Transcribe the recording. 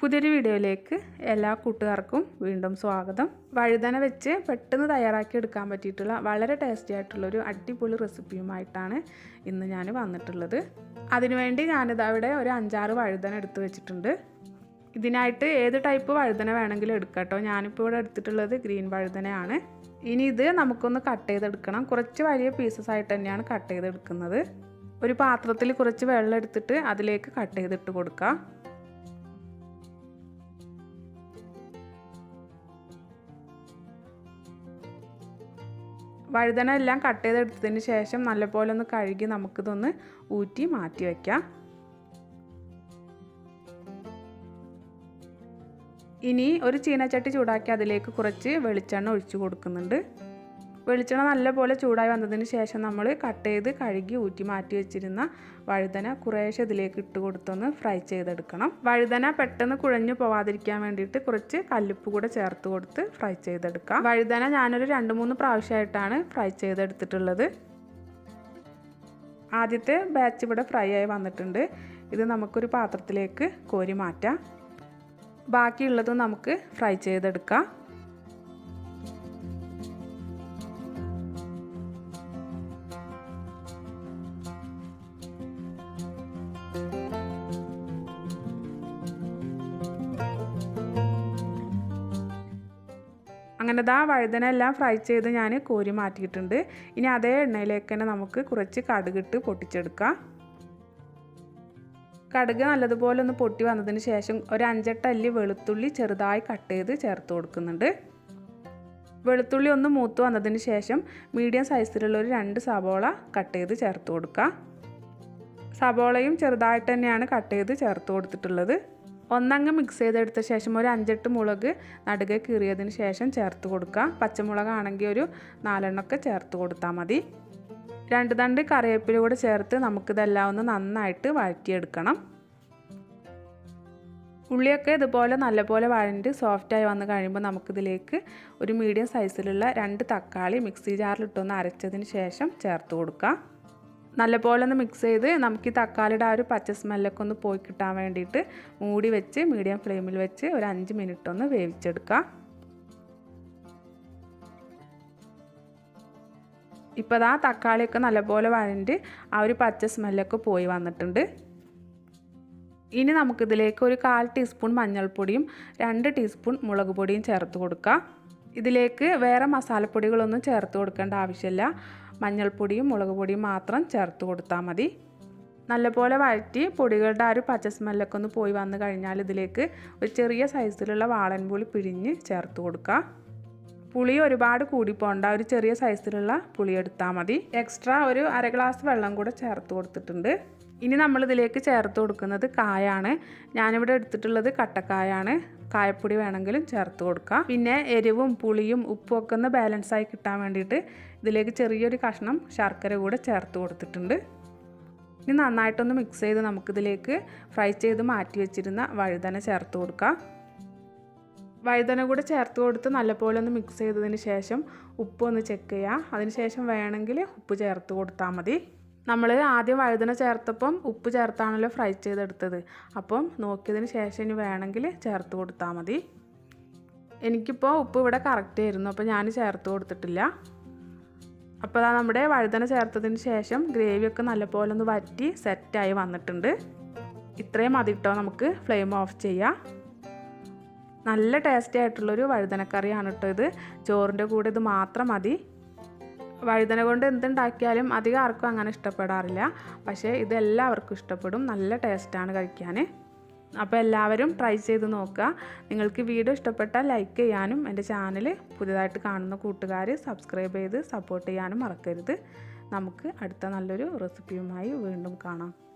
പുതിയൊരു വീഡിയോയിലേക്ക് എല്ലാ കൂട്ടുകാർക്കും വീണ്ടും സ്വാഗതം. വഴുതന വെച്ച് പെട്ടെന്ന് തയ്യാറാക്കി എടുക്കാൻ പറ്റിയിട്ടുള്ള വളരെ ടേസ്റ്റി ആയിട്ടുള്ളൊരു അടിപൊളി റെസിപ്പിയുമായിട്ടാണ് ഇന്ന് ഞാൻ വന്നിട്ടുള്ളത്. അതിനുവേണ്ടി ഞാനിത് അവിടെ ഒരു അഞ്ചാറ് വഴുതന എടുത്ത് വെച്ചിട്ടുണ്ട്. ഇതിനായിട്ട് ഏത് ടൈപ്പ് വഴുതന വേണമെങ്കിലും എടുക്കാം കേട്ടോ. ഞാനിപ്പോൾ ഇവിടെ എടുത്തിട്ടുള്ളത് ഗ്രീൻ വഴുതനയാണ്. ഇനി ഇത് നമുക്കൊന്ന് കട്ട് ചെയ്തെടുക്കണം. കുറച്ച് വലിയ പീസസ് ആയിട്ട് തന്നെയാണ് കട്ട് ചെയ്തെടുക്കുന്നത്. ഒരു പാത്രത്തിൽ കുറച്ച് വെള്ളം എടുത്തിട്ട് അതിലേക്ക് കട്ട് ചെയ്തിട്ട് കൊടുക്കുക വഴുതന എല്ലാം കട്ട് ചെയ്തെടുത്തതിന് ശേഷം നല്ലപോലെ ഒന്ന് കഴുകി നമുക്കിതൊന്ന് ഊറ്റി മാറ്റി വയ്ക്കാം. ഇനി ഒരു ചീനച്ചട്ടി ചൂടാക്കി അതിലേക്ക് കുറച്ച് വെളിച്ചെണ്ണ ഒഴിച്ചു കൊടുക്കുന്നുണ്ട്. വെളിച്ചെണ്ണ നല്ലപോലെ ചൂടായി വന്നതിന് ശേഷം നമ്മൾ കട്ട് ചെയ്ത് കഴുകി ഊറ്റി മാറ്റി വെച്ചിരുന്ന വഴുതന കുറേശ്ശെ ഇതിലേക്ക് ഇട്ട് കൊടുത്തൊന്ന് ഫ്രൈ ചെയ്തെടുക്കണം. വഴുതന പെട്ടെന്ന് കുഴഞ്ഞു പോവാതിരിക്കാൻ വേണ്ടിയിട്ട് കുറച്ച് കല്ലുപ്പ് കൂടെ ചേർത്ത് കൊടുത്ത് ഫ്രൈ ചെയ്തെടുക്കാം. വഴുതന ഞാനൊരു രണ്ട് മൂന്ന് പ്രാവശ്യമായിട്ടാണ് ഫ്രൈ ചെയ്തെടുത്തിട്ടുള്ളത്. ആദ്യത്തെ ബാച്ച് ഇവിടെ ഫ്രൈ ആയി വന്നിട്ടുണ്ട്. ഇത് നമുക്കൊരു പാത്രത്തിലേക്ക് കോരി മാറ്റാം. ബാക്കിയുള്ളതും നമുക്ക് ഫ്രൈ ചെയ്തെടുക്കാം. അങ്ങനെ ദാ വഴുതന എല്ലാം ഫ്രൈ ചെയ്ത് ഞാൻ കോരി മാറ്റിയിട്ടുണ്ട്. ഇനി അതേ എണ്ണയിലേക്ക് തന്നെ നമുക്ക് കുറച്ച് കടുകിട്ട് പൊട്ടിച്ചെടുക്കാം. കടുക് നല്ലതുപോലെ ഒന്ന് പൊട്ടി വന്നതിന് ശേഷം ഒരു അഞ്ചെട്ട് അല്ലി വെളുത്തുള്ളി ചെറുതായി കട്ട് ചെയ്ത് ചേർത്ത് കൊടുക്കുന്നുണ്ട്. വെളുത്തുള്ളി ഒന്ന് മൂത്ത് വന്നതിന് ശേഷം മീഡിയം സൈസിലുള്ള ഒരു രണ്ട് സബോള കട്ട് ചെയ്ത് ചേർത്ത് കൊടുക്കുക സബോളയും ചെറുതായിട്ട് തന്നെയാണ് കട്ട് ചെയ്ത് ചേർത്ത് കൊടുത്തിട്ടുള്ളത്. ഒന്നങ്ങ് മിക്സ് ചെയ്തെടുത്ത ശേഷം ഒരു അഞ്ചെട്ട് മുളക് നടുകെ കീറിയതിന് ശേഷം ചേർത്ത് കൊടുക്കുക. പച്ചമുളകാണെങ്കിൽ ഒരു നാലെണ്ണമൊക്കെ ചേർത്ത് കൊടുത്താൽ മതി. രണ്ട് തണ്ട് കറിവേപ്പില കൂടെ ചേർത്ത് നമുക്കിതെല്ലാം ഒന്ന് നന്നായിട്ട് വഴറ്റിയെടുക്കണം. ഉള്ളിയൊക്കെ ഇതുപോലെ നല്ലപോലെ വഴണ്ട് സോഫ്റ്റായി വന്ന് കഴിയുമ്പോൾ നമുക്കിതിലേക്ക് ഒരു മീഡിയം സൈസിലുള്ള രണ്ട് തക്കാളി മിക്സി ജാറിലിട്ടൊന്ന് അരച്ചതിന് ശേഷം ചേർത്ത് കൊടുക്കുക. നല്ലപോലെ ഒന്ന് മിക്സ് ചെയ്ത് നമുക്ക് ഈ തക്കാളിയുടെ ആ ഒരു പച്ച സ്മെല്ലൊക്കെ ഒന്ന് പോയി കിട്ടാൻ വേണ്ടിയിട്ട് മൂടി വെച്ച് മീഡിയം ഫ്ലെയിമിൽ വെച്ച് ഒരു അഞ്ച് മിനിറ്റ് ഒന്ന് വേവിച്ചെടുക്കുക. ഇപ്പോൾ ആ തക്കാളിയൊക്കെ നല്ലപോലെ വഴണ്ട് ആ ഒരു പച്ച സ്മെല്ലൊക്കെ പോയി വന്നിട്ടുണ്ട്. ഇനി നമുക്കിതിലേക്ക് ഒരു കാൽ ടീസ്പൂൺ മഞ്ഞൾപ്പൊടിയും രണ്ട് ടീസ്പൂൺ മുളക് പൊടിയും ചേർത്ത് കൊടുക്കാം. ഇതിലേക്ക് വേറെ മസാലപ്പൊടികളൊന്നും ചേർത്ത് കൊടുക്കേണ്ട ആവശ്യമില്ല. മഞ്ഞൾപ്പൊടിയും മുളക് പൊടിയും മാത്രം ചേർത്ത് കൊടുത്താൽ മതി. നല്ലപോലെ വഴറ്റി പൊടികളുടെ ആ ഒരു പച്ച സ്മെല്ലൊക്കെ ഒന്ന് പോയി വന്നു കഴിഞ്ഞാൽ ഇതിലേക്ക് ഒരു ചെറിയ സൈസിലുള്ള വാളൻ പുളി പിഴിഞ്ഞ് ചേർത്ത് കൊടുക്കുക. പുളി ഒരുപാട് കൂടി പോണ്ട ഒരു ചെറിയ സൈസിലുള്ള പുളി എടുത്താൽ മതി. എക്സ്ട്രാ ഒരു അര ഗ്ലാസ് വെള്ളം കൂടെ ചേർത്ത് കൊടുത്തിട്ടുണ്ട്. ഇനി നമ്മളിതിലേക്ക് ചേർത്ത് കൊടുക്കുന്നത് കായാണ്. ഞാനിവിടെ എടുത്തിട്ടുള്ളത് കട്ടക്കായാണ്. കായപ്പൊടി വേണമെങ്കിലും ചേർത്ത് കൊടുക്കാം. പിന്നെ എരിവും പുളിയും ഉപ്പും ഒക്കെ ഒന്ന് ബാലൻസായി കിട്ടാൻ വേണ്ടിയിട്ട് ഇതിലേക്ക് ചെറിയൊരു കഷ്ണം ശർക്കര കൂടെ ചേർത്ത് കൊടുത്തിട്ടുണ്ട്. ഇനി നന്നായിട്ടൊന്ന് മിക്സ് ചെയ്ത് നമുക്കിതിലേക്ക് ഫ്രൈ ചെയ്ത് മാറ്റി വെച്ചിരുന്ന വഴുതന ചേർത്ത് കൊടുക്കാം. വഴുതന കൂടെ ചേർത്ത് കൊടുത്ത് നല്ലപോലെ ഒന്ന് മിക്സ് ചെയ്തതിന് ശേഷം ഉപ്പ് ഒന്ന് ചെക്ക് ചെയ്യുക അതിന് ശേഷം വേണമെങ്കിൽ ഉപ്പ് ചേർത്ത് കൊടുത്താൽ മതി. നമ്മൾ ആദ്യം വഴുതന ചേർത്തപ്പം ഉപ്പ് ചേർത്താണല്ലോ ഫ്രൈ ചെയ്തെടുത്തത്. അപ്പം നോക്കിയതിന് ശേഷം ഇനി വേണമെങ്കിൽ ചേർത്ത് കൊടുത്താൽ മതി. എനിക്കിപ്പോൾ ഉപ്പ് ഇവിടെ കറക്റ്റ് ആയിരുന്നു അപ്പോൾ ഞാൻ ചേർത്ത് കൊടുത്തിട്ടില്ല. അപ്പോൾ അതാ നമ്മുടെ വഴുതന ചേർത്തതിന് ശേഷം ഗ്രേവിയൊക്കെ നല്ലപോലെ ഒന്ന് വറ്റി സെറ്റായി വന്നിട്ടുണ്ട്. ഇത്രയും മതി കേട്ടോ നമുക്ക് ഫ്ലെയിം ഓഫ് ചെയ്യാം. നല്ല ടേസ്റ്റി ആയിട്ടുള്ളൊരു വഴുതനക്കറിയാണ് കേട്ടോ ഇത്. ചോറിന്റെ കൂടെ ഇത് മാത്രം മതി. വഴുതന കൊണ്ട് എന്തുണ്ടാക്കിയാലും അധികം ആർക്കും അങ്ങനെ ഇഷ്ടപ്പെടാറില്ല. പക്ഷേ ഇത് എല്ലാവർക്കും ഇഷ്ടപ്പെടും. നല്ല ടേസ്റ്റാണ് കഴിക്കാൻ. അപ്പോൾ എല്ലാവരും ട്രൈ ചെയ്ത് നോക്കുക. നിങ്ങൾക്ക് വീഡിയോ ഇഷ്ടപ്പെട്ടാൽ ലൈക്ക് ചെയ്യാനും എന്റെ ചാനൽ പുതിയതായിട്ട് കാണുന്ന കൂട്ടുകാർ സബ്സ്ക്രൈബ് ചെയ്ത് സപ്പോർട്ട് ചെയ്യാനും മറക്കരുത്. നമുക്ക് അടുത്ത നല്ലൊരു റെസിപ്പിയുമായി വീണ്ടും കാണാം.